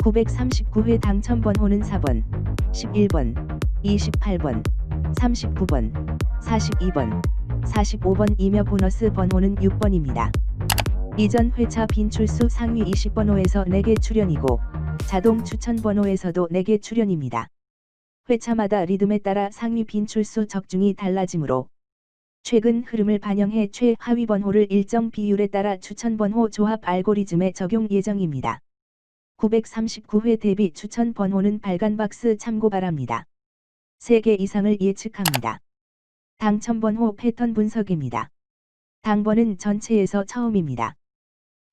939회 당첨 번호는 4번, 11번, 28번, 39번, 42번, 45번이며 보너스 번호는 6번입니다. 이전 회차 빈출수 상위 20번호에서 4개 출연이고 자동 추천 번호에서도 4개 출연입니다. 회차마다 리듬에 따라 상위 빈출수 적중이 달라지므로 최근 흐름을 반영해 최하위 번호를 일정 비율에 따라 추천 번호 조합 알고리즘에 적용 예정입니다. 939회 대비 추천 번호는 빨간 박스 참고 바랍니다. 3개 이상을 예측합니다. 당첨 번호 패턴 분석입니다. 당번은 전체에서 처음입니다.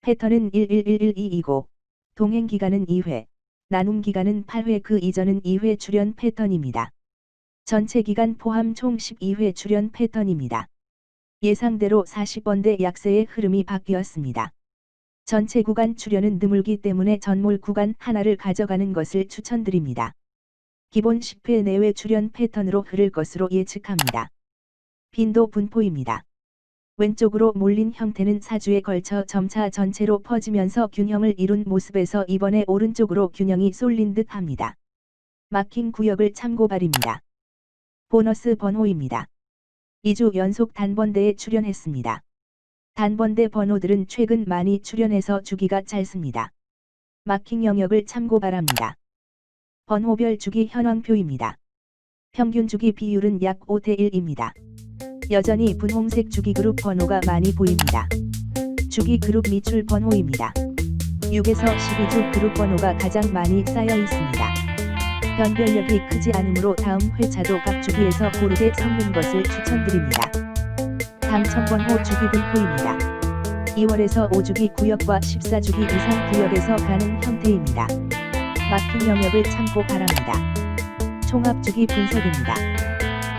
패턴은 11112이고 동행 기간은 2회, 나눔 기간은 8회 그 이전은 2회 출연 패턴입니다. 전체 기간 포함 총 12회 출연 패턴입니다. 예상대로 40번대 약세의 흐름이 바뀌었습니다. 전체 구간 출연은 드물기 때문에 전몰 구간 하나를 가져가는 것을 추천드립니다. 기본 10회 내외 출연 패턴으로 흐를 것으로 예측합니다. 빈도 분포입니다. 왼쪽으로 몰린 형태는 4주에 걸쳐 점차 전체로 퍼지면서 균형을 이룬 모습에서 이번에 오른쪽으로 균형이 쏠린 듯 합니다. 마킹 구역을 참고 바립니다. 보너스 번호입니다. 2주 연속 단번대에 출연했습니다. 단번대 번호들은 최근 많이 출연해서 주기가 짧습니다. 마킹 영역을 참고 바랍니다. 번호별 주기 현황표입니다. 평균 주기 비율은 약 5대 1입니다. 여전히 분홍색 주기 그룹 번호가 많이 보입니다. 주기 그룹 미출 번호입니다. 6에서 12주 그룹 번호가 가장 많이 쌓여 있습니다. 변별력이 크지 않으므로 다음 회차도 각 주기에서 고르게 섞는 것을 추천드립니다. 당첨 번호 주기 분포입니다. 2월에서 5주기 구역과 14주기 이상 구역에서 가는 형태입니다. 마킹 영역을 참고 바랍니다. 총합 주기 분석입니다.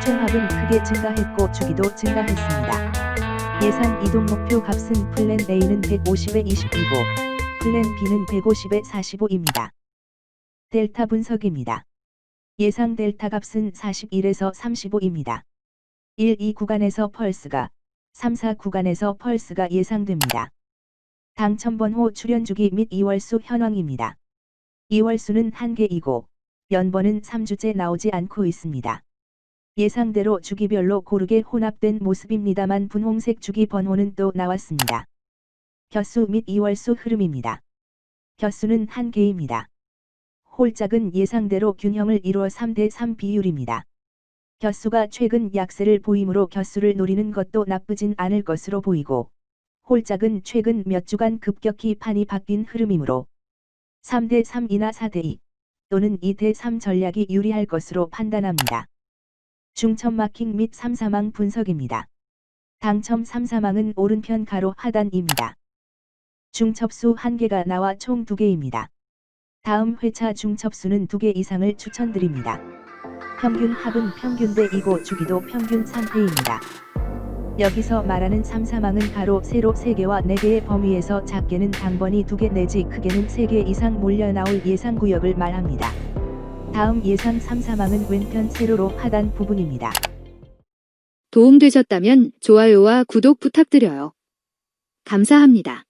총합은 크게 증가했고 주기도 증가했습니다. 예상 이동 목표 값은 플랜 A는 150에 20이고 플랜 B는 150에 45입니다. 델타 분석입니다. 예상 델타 값은 41에서 35입니다. 1, 2 구간에서 펄스가, 3, 4 구간에서 펄스가 예상됩니다. 당첨번호 출연주기 및 2월수 현황입니다. 2월수는 1개이고 연번은 3주째 나오지 않고 있습니다. 예상대로 주기별로 고르게 혼합된 모습입니다만 분홍색 주기 번호는 또 나왔습니다. 곁수 및 2월수 흐름입니다. 곁수는 1개입니다. 홀짝은 예상대로 균형을 이루어 3대 3 비율입니다. 곁수가 최근 약세를 보이므로 곁수를 노리는 것도 나쁘진 않을 것으로 보이고 홀짝은 최근 몇 주간 급격히 판이 바뀐 흐름이므로 3대 3이나 4대 2 또는 2대 3 전략이 유리할 것으로 판단합니다. 중첩 마킹 및 3사망 분석입니다. 당첨 3사망은 오른편 가로 하단입니다. 중첩수 1개가 나와 총 2개입니다. 다음 회차 중첩수는 2개 이상을 추천드립니다. 평균 합은 평균대이고 주기도 평균 상태입니다. 여기서 말하는 3사망은 가로 세로 3개와 4개의 범위에서 작게는 당번이 2개 내지 크게는 3개 이상 몰려 나올 예상 구역을 말합니다. 다음 예상 3사망은 왼편 세로로 하단 부분입니다. 도움되셨다면 좋아요와 구독 부탁드려요. 감사합니다.